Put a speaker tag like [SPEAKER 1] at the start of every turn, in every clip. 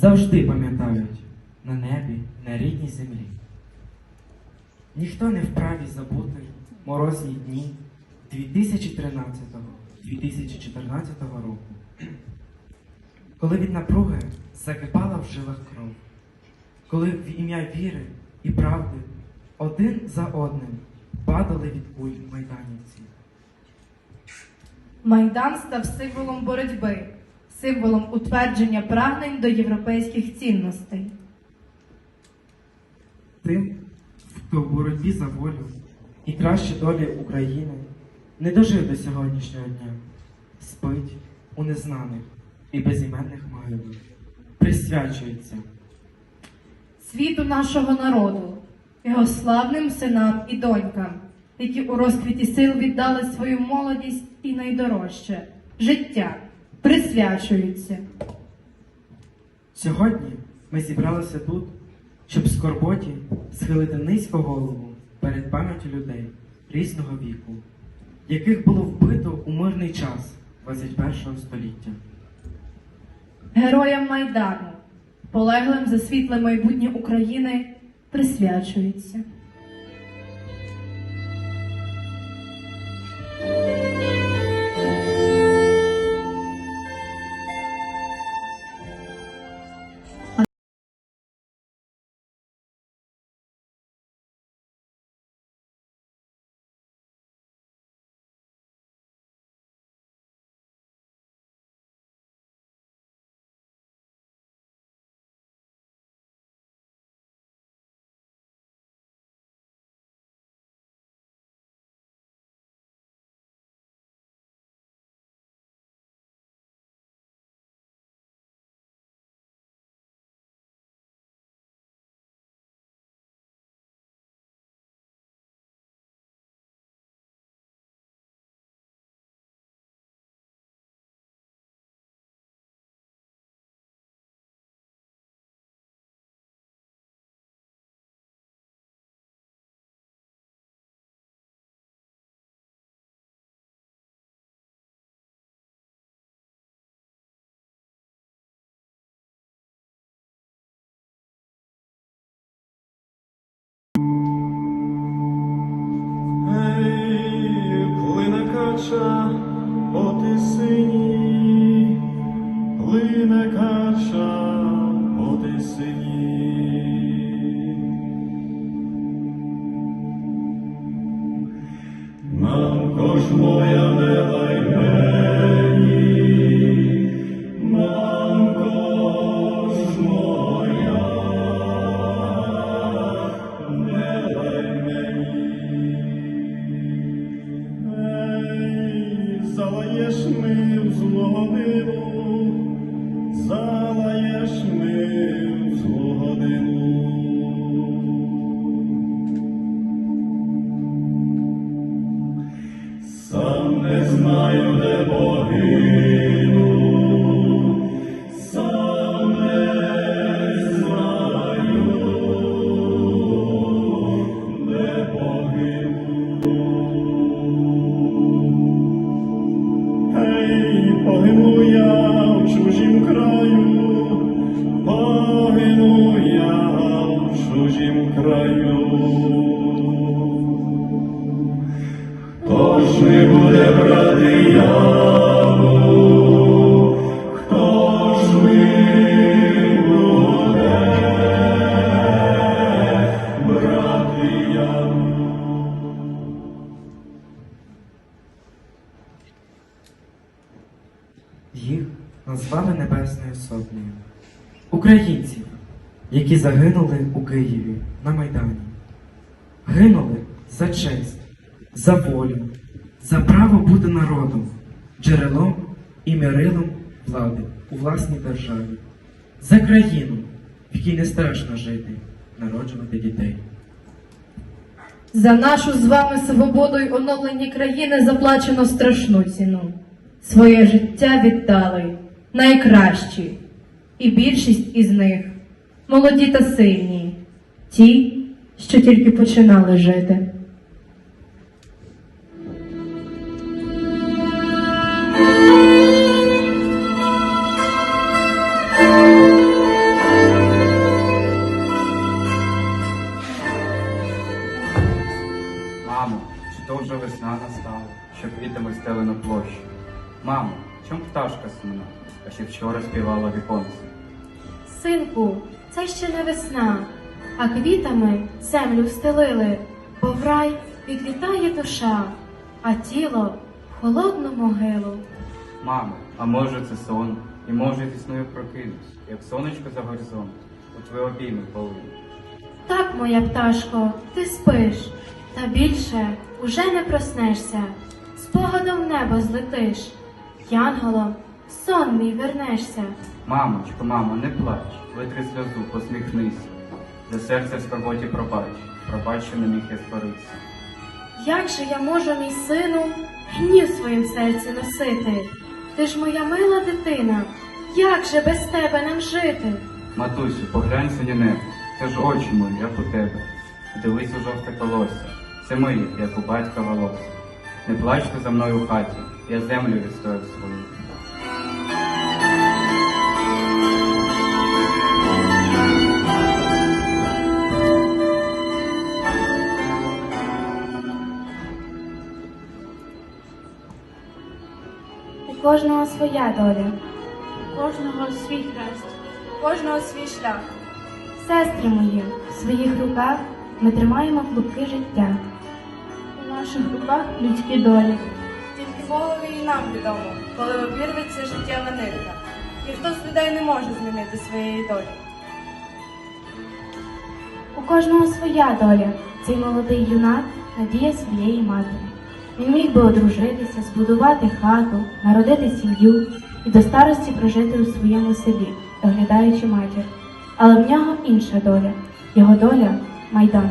[SPEAKER 1] завжди пам'ятають на небі, на рідній землі. Ніхто не вправі забути морозні дні 2013-2014 року, коли від напруги закипала в жилах кров, коли в ім'я віри і правди один за одним падали від куль майданівці.
[SPEAKER 2] Майдан став символом боротьби, символом утвердження прагнень до європейських цінностей.
[SPEAKER 1] Тим, хто в боротьбі за волю і кращі долі України. Не дожив до сьогоднішнього дня, спить у незнаних і безіменних могилах, присвячується.
[SPEAKER 2] Світу нашого народу, його славним синам і донькам, які у розквіті сил віддали свою молодість і найдорожче життя, присвячуються.
[SPEAKER 1] Сьогодні ми зібралися тут, щоб в скорботі схилити низько голову перед пам'яттю людей різного віку, яких було вбито у мирний час 21 століття.
[SPEAKER 2] Героям Майдану, полеглим за світле майбутнє України, присвячується.
[SPEAKER 3] sun. Ей, залаєш ми в злого годину,
[SPEAKER 1] Їх назвали Небесною Сотнею. Українців, які загинули у Києві на Майдані. Гинули за честь, за волю, за право бути народом, джерелом і мірилом влади у власній державі, за країну, в якій не страшно жити, народжувати дітей.
[SPEAKER 2] За нашу з вами свободу й оновлення країни заплачено страшну ціну. Своє життя віддали найкращі, і більшість із них молоді та сильні, ті, що тільки починали жити.
[SPEAKER 4] А ще вчора співала віконце?
[SPEAKER 5] Синку, це ще не весна, а квітами землю встелили, бо в рай відлітає душа, а тіло в холодну могилу.
[SPEAKER 4] Мамо, а може це сон, і може вісною прокинусь, як сонечко за горизонт, у твої обійми полину.
[SPEAKER 5] Так, моя пташко, ти спиш, та більше уже не проснешся, спогадом в небо злетиш, янголом сон мій вернешся.
[SPEAKER 4] Мамочко, мамо, не плач, витри сльозу, посміхнись. За серце в скорботі пробач, пробач, що не міг я спаритися.
[SPEAKER 5] Як же я можу, мій сину, гнів в своїм серці носити? Ти ж моя мила дитина, як же без тебе нам жити?
[SPEAKER 4] Матусю, поглянь синє небо, це ж очі мої, як у тебе. Дивись у жовте колосся, це мої, як у батька волосся. Не плачте за мною в хаті, я землю відстояв свою.
[SPEAKER 5] Кожного своя доля, кожного свій хрест, у кожного свій шлях. Сестри мої, в своїх руках ми тримаємо клубки життя. У наших руках людські долі.
[SPEAKER 6] Тільки Богові і нам відомо, коли обірветься життєва нитка. Ніхто з людей не може змінити своєї долі.
[SPEAKER 5] У кожного своя доля. Цей молодий юнак надія своєї матері. Він міг би одружитися, збудувати хату, народити сім'ю і до старості прожити у своєму селі, доглядаючи матір. Але в нього інша доля. Його доля Майдан,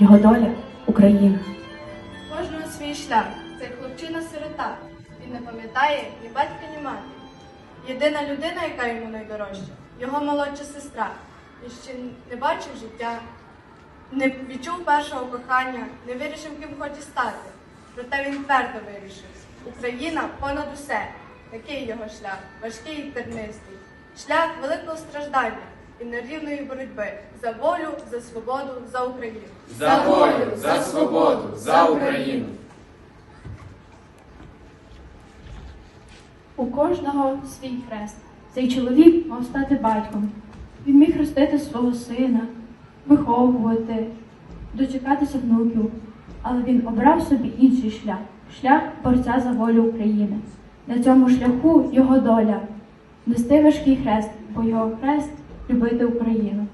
[SPEAKER 5] його доля Україна.
[SPEAKER 6] Кожного свій шлях. Цей хлопчина сирота. Він не пам'ятає ні батька, ні матері. Єдина людина, яка йому найдорожча, його молодша сестра. Він ще не бачив життя, не відчув першого кохання, не вирішив, ким хоче стати. Проте він твердо вирішив. Україна понад усе. Такий його шлях, важкий і тернистий. Шлях великого страждання і нерівної боротьби за волю, за свободу, за Україну.
[SPEAKER 7] За волю, за свободу, за Україну.
[SPEAKER 8] У кожного свій хрест. Цей чоловік мав стати батьком. Він міг ростити свого сина, виховувати, дочекатися внуків. Але він обрав собі інший шлях шлях борця за волю України. На цьому шляху його доля нести важкий хрест, бо його хрест любити Україну.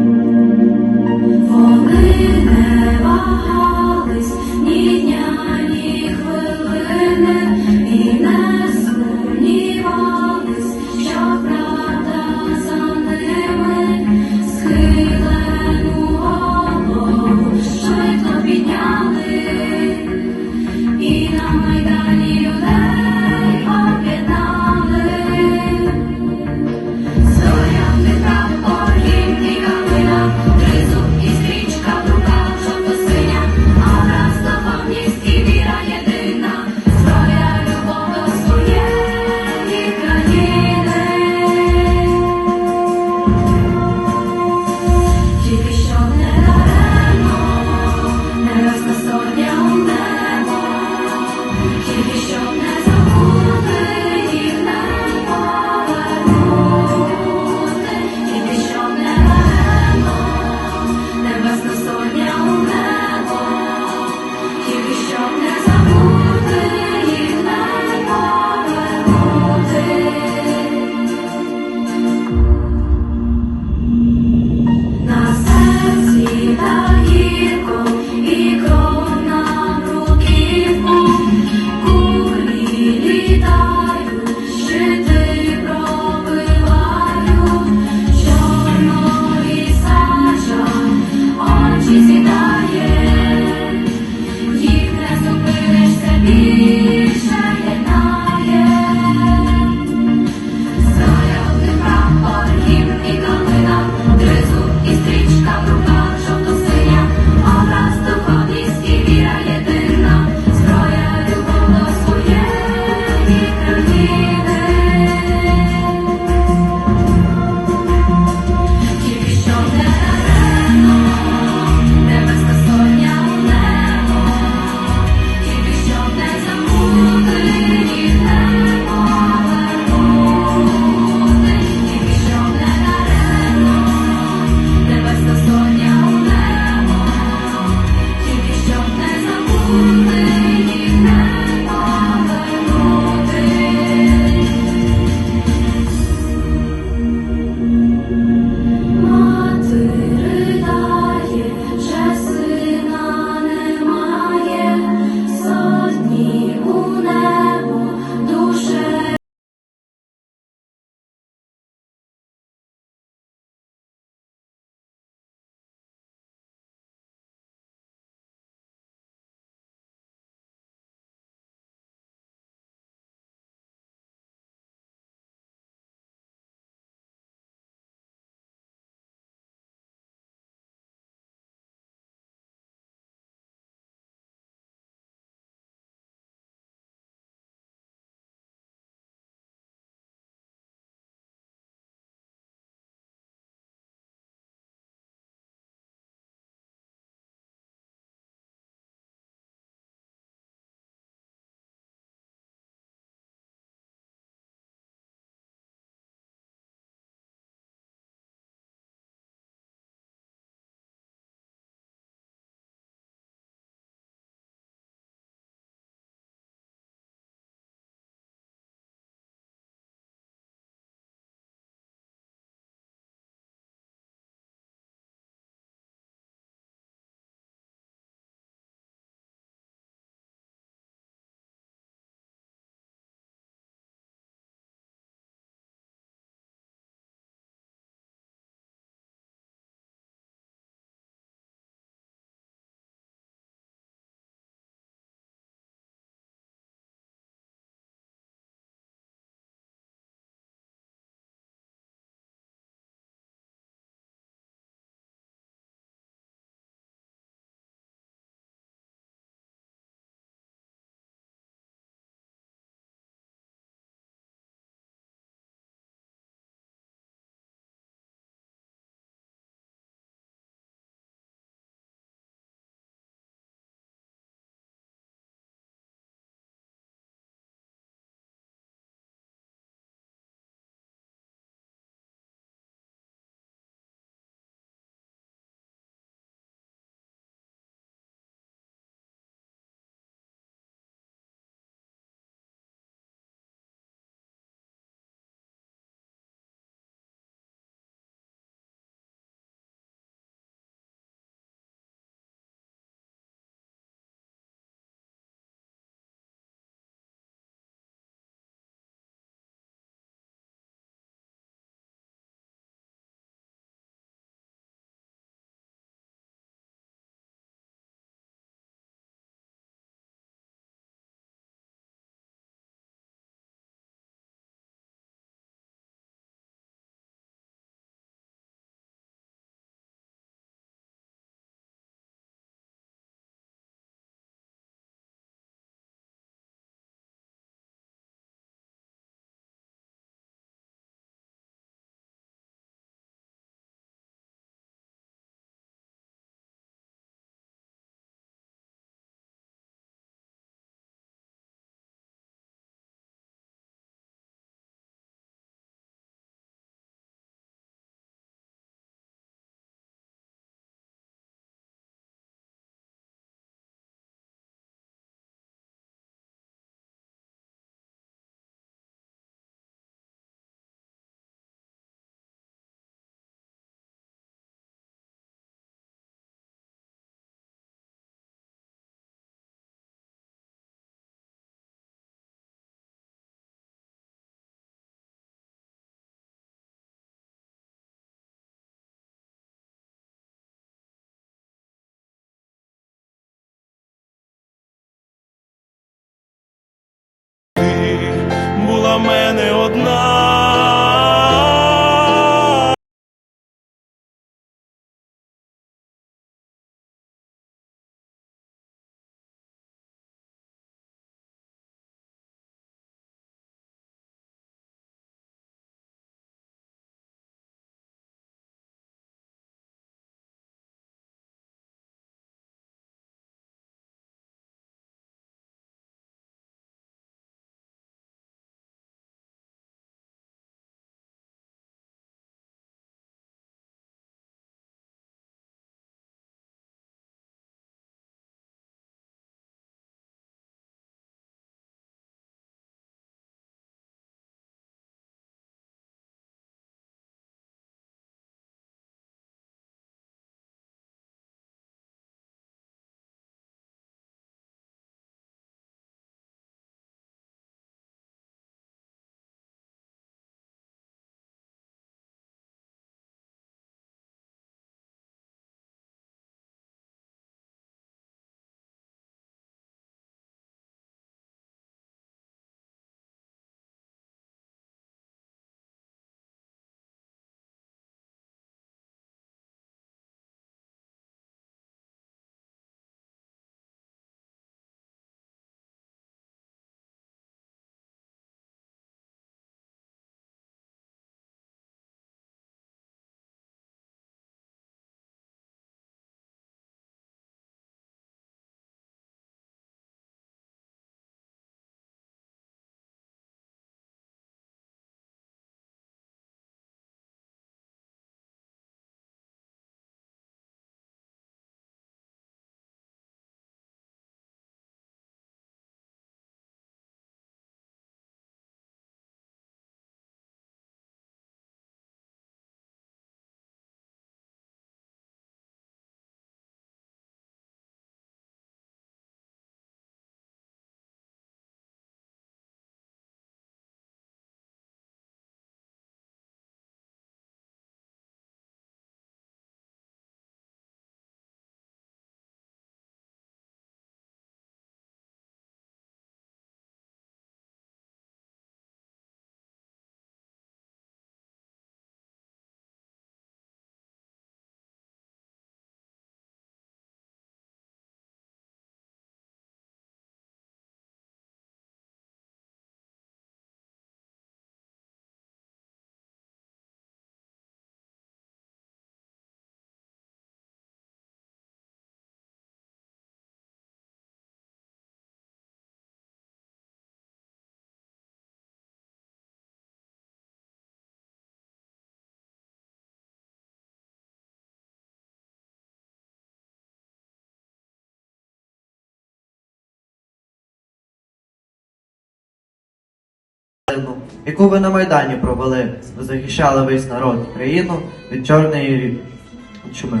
[SPEAKER 9] Хвилину, яку ви на Майдані провели, ви захищали весь народ, країну від чорної рі- чуми.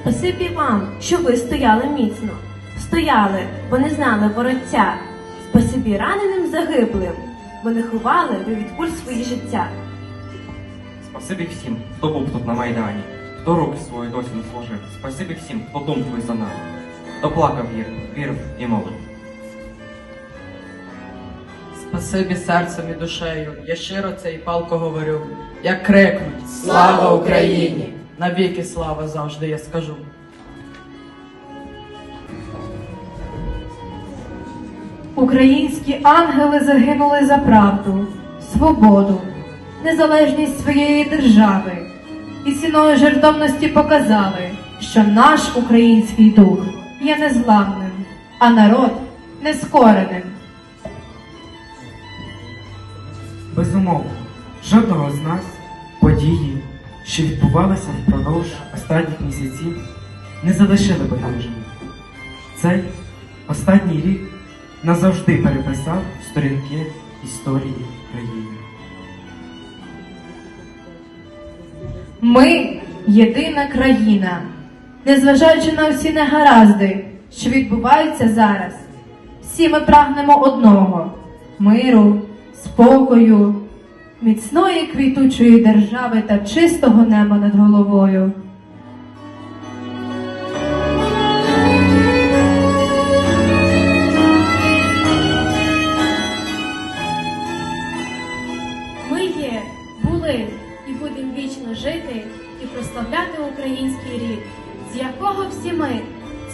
[SPEAKER 10] Спасибі вам, що ви стояли міцно. Стояли, бо не знали воротця. Спасибі раненим загиблим, бо не ховали ви від куль свої життя.
[SPEAKER 11] Спасибі всім, хто був тут на Майдані, хто руки свої досі не сложив. Спасибі всім, хто думку за нами, хто плакав вірив, вірив і молив.
[SPEAKER 12] Спасибі серцем і душею, я щиро це і палко говорю, як крикнуть
[SPEAKER 13] Слава Україні!
[SPEAKER 12] Навіки слава завжди я скажу.
[SPEAKER 2] Українські ангели загинули за правду, свободу, незалежність своєї держави і ціною жертовності показали, що наш український дух є незламним, а народ нескореним.
[SPEAKER 14] Безумовно, жодного з нас події, що відбувалися впродовж останніх місяців, не залишили байдужими. Цей останній рік назавжди переписав сторінки історії країни.
[SPEAKER 2] Ми єдина країна, незважаючи на всі негаразди, що відбуваються зараз. Всі ми прагнемо одного миру, спокою, міцної квітучої держави та чистого неба над головою.
[SPEAKER 1] Ми є, були і будемо вічно жити і прославляти український рід, з якого всі ми,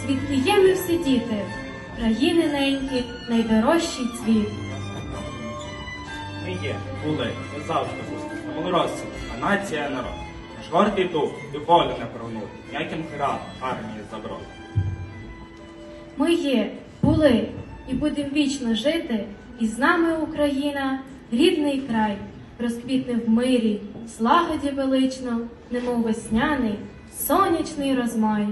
[SPEAKER 1] звідки є всі діти, країни неньки, найдорожчий цвіт.
[SPEAKER 15] Ми є, були, ми завжди будемо. Малоросці, а нація народ. Наш гордий дух і волю не прогнути, ніяким градом армії заброд.
[SPEAKER 1] Ми є, були і будемо вічно жити, і з нами Україна, рідний край, розквітне в мирі, слагоді велично, немов весняний, сонячний розмай.